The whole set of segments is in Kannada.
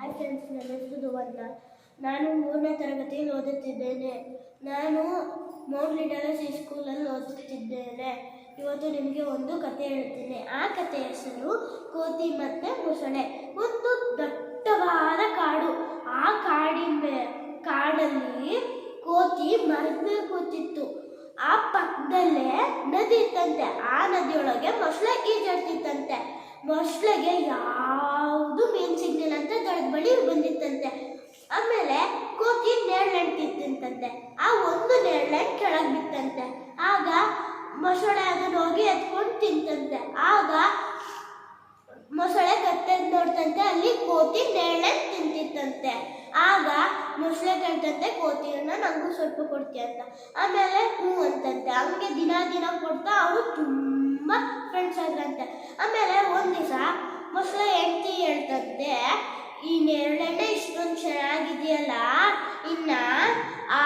ಹಾಯ್ ಫ್ರೆಂಡ್ಸ್ ನನ್ನ ಹೆಸರು ನಾನು ಮೂರನೇ ತರಗತಿಯಲ್ಲಿ ಓದುತ್ತಿದ್ದೇನೆ. ನಾನು ಮೌಂಟ್ ಲಿಟರಸಿ ಸ್ಕೂಲಲ್ಲಿ ಓದುತ್ತಿದ್ದೇನೆ. ಇವತ್ತು ನಿಮಗೆ ಒಂದು ಕತೆ ಹೇಳ್ತೀನಿ. ಆ ಕತೆ ಹೆಸರು ಕೋತಿ ಮತ್ತು ಮೊಸಳೆ. ಒಂದು ದಟ್ಟವಾದ ಕಾಡು. ಆ ಕಾಡಿನ ಕಾಡಲ್ಲಿ ಕೋತಿ ಮರದ ಕೂತಿತ್ತು. ಆ ಪಕ್ಕದಲ್ಲೇ ನದಿ ಇತ್ತಂತೆ. ಆ ನದಿಯೊಳಗೆ ಮೊಸಳೆ ಈಜಾಡ್ತಿತ್ತಂತೆ. ಮೊಸಳೆಗೆ ಯಾವುದು ಆಮೇಲೆ ಕೋತಿ ನೇರಳೆಣ್ಣು ತಿಂತಂತೆ. ಆ ಒಂದು ನೇರಳೆಣ್ಣು ಕೆಳಗೆ ಬಿತ್ತಂತೆ. ಆಗ ಮೊಸಳೆ ಅದನ್ನ ಹೋಗಿ ಎತ್ಕೊಂಡು ತಿಂತಂತೆ. ಆಗ ಮೊಸಳೆ ಕತ್ತೆ ನೋಡ್ತಂತೆ, ಅಲ್ಲಿ ಕೋತಿ ನೇರಳೆ ತಿಂತಿತ್ತಂತೆ. ಆಗ ಮೊಸಳೆ ಕೇಳ್ತಂತೆ ಕೋತಿಯನ್ನ ನಂಗೂ ಸ್ವಲ್ಪ ಕೊಡ್ತೀಯ ಅಂತ. ಆಮೇಲೆ ಹ್ಞೂ ಅಂತಂತೆ. ಹಂಗೆ ದಿನ ದಿನ ಕೊಡ್ತಾ ಅವರು ತುಂಬ ಫ್ರೆಂಡ್ಸ್ ಆದ್ರಂತೆ. ಆಮೇಲೆ ಒಂದು ದಿವಸ ಇನ್ನ ಆ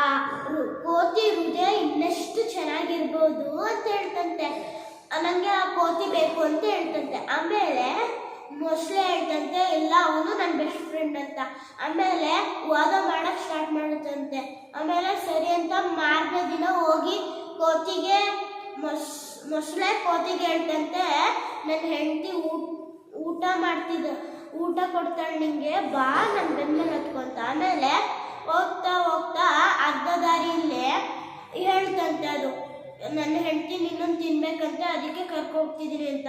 ಕೋತಿ ಹೃದಯ ಇನ್ನಷ್ಟು ಚೆನ್ನಾಗಿರ್ಬೋದು ಅಂತ ಹೇಳ್ತಂತೆ. ನನಗೆ ಆ ಕೋತಿ ಬೇಕು ಅಂತ ಹೇಳ್ತಂತೆ. ಆಮೇಲೆ ಮೊಸಳೆ ಹೇಳ್ತಂತೆ, ಇಲ್ಲ ಅವನು ನನ್ನ ಬೆಸ್ಟ್ ಫ್ರೆಂಡ್ ಅಂತ. ಆಮೇಲೆ ವಾದ ಮಾಡಕ್ ಸ್ಟಾರ್ಟ್ ಮಾಡುತ್ತಂತೆ. ಆಮೇಲೆ ಸರಿ ಅಂತ ಮಾರನೇ ದಿನ ಹೋಗಿ ಕೋತಿಗೆ ಮೊಸ್, ಮೊಸಳೆ ಕೋತಿಗೆ ಹೇಳ್ತಂತೆ ನನ್ನ ಹೆಂಡತಿ ಊಟ ಮಾಡ್ತಿದ್ದ, ಊಟ ಕೊಡ್ತಾಳೆ ನಿಂಗೆ, ಬಾ ನನ್ನ ಬೆನ್ನ ಹತ್ಕೊಂತ. ಆಮೇಲೆ ಹೋಗ್ತಾ ಹೋಗ್ತಾ ಅರ್ಧ ದಾರಿಯಲ್ಲೇ ಹೇಳ್ತಂತೆ ಅದು. ನನ್ನ ಹೆಂಡತಿ ಇನ್ನೊಂದು ತಿನ್ಬೇಕಂತ, ಅದಕ್ಕೆ ಕರ್ಕೊ ಹೋಗ್ತಿದ್ದೀನಿ ಅಂತ.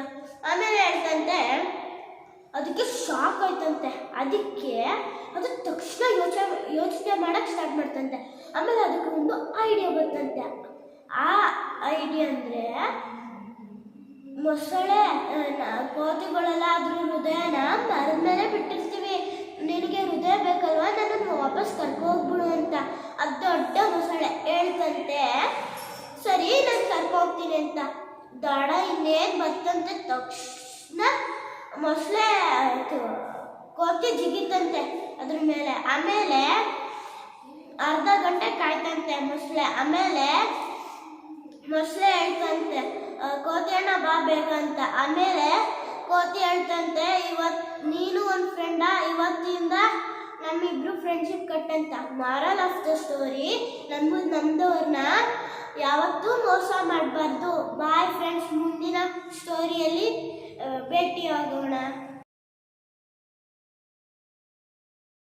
ಆಮೇಲೆ ಹೇಳ್ತಂತೆ, ಅದಕ್ಕೆ ಶಾಕ್ ಆಯ್ತಂತೆ. ಅದಕ್ಕೆ ಅದು ತಕ್ಷಣ ಯೋಚನೆ ಯೋಚನೆ ಮಾಡಕ್ ಸ್ಟಾರ್ಟ್ ಮಾಡ್ತಂತೆ. ಆಮೇಲೆ ಅದಕ್ಕೆ ಒಂದು ಐಡಿಯಾ ಬರ್ತಂತೆ. ಆ ಐಡಿಯಾ ಅಂದರೆ ಮೊಸಳೆ ಕೋತಿಗಳೆಲ್ಲ ಅದ್ರ ಹೃದಯನ ಮರದ ಮೇಲೆ ಬಿಟ್ಟಿರ್ತೀವಿ. ನಿನಗೆ ಹೃದಯ ಬೇಕಲ್ವಾ? ನನ್ನನ್ನು ವಾಪಸ್ ಕರ್ಕೊ ಹೋಗ್ಬಿಡು ಅಂತ. ಅದು ದೊಡ್ಡ ಮೊಸಳೆ ಹೇಳ್ತಂತೆ. ಸರಿ ನಾನು ಕರ್ಕೊ ಹೋಗ್ತೀನಿ ಅಂತ. ದಡ ಇನ್ನೇನು ಬರ್ತಂತೆ ತಕ್ಷಣ ಮೊಸಳೆ ಇದು, ಕೋತಿ ಜಿಗಿತಂತೆ ಅದ್ರ ಮೇಲೆ. ಆಮೇಲೆ ಅರ್ಧ ಗಂಟೆ ಕಾಯ್ತಂತೆ ಮೊಸಳೆ. ಆಮೇಲೆ ಮೊಸಳೆ ಹೇಳ್ತಂತೆ ಕೋತಿಯಣ್ಣ ಬಾ ಬೇಕಂತ ಆಮೇಲೆ ಕೋತಿ ಹೇಳ್ತಂತೆ ಇವತ್ ನೀನು ಒಂದು ಫ್ರೆಂಡ ಇವತ್ತಿಂದ ನಮ್ಮಿಬ್ರು ಫ್ರೆಂಡ್ಶಿಪ್ ಕಟ್ಟಂತ. ಮಾರಲ್ ಆಫ್ ದ ಸ್ಟೋರಿ ನಮ್ದು ನಮ್ದವ್ರನ್ನ ಯಾವತ್ತೂ ಮೋಸ ಮಾಡಬಾರ್ದು. ಬಾಯ್ ಫ್ರೆಂಡ್ಸ್ ಮುಂದಿನ ಸ್ಟೋರಿಯಲ್ಲಿ ಭೇಟಿಯಾಗೋಣ.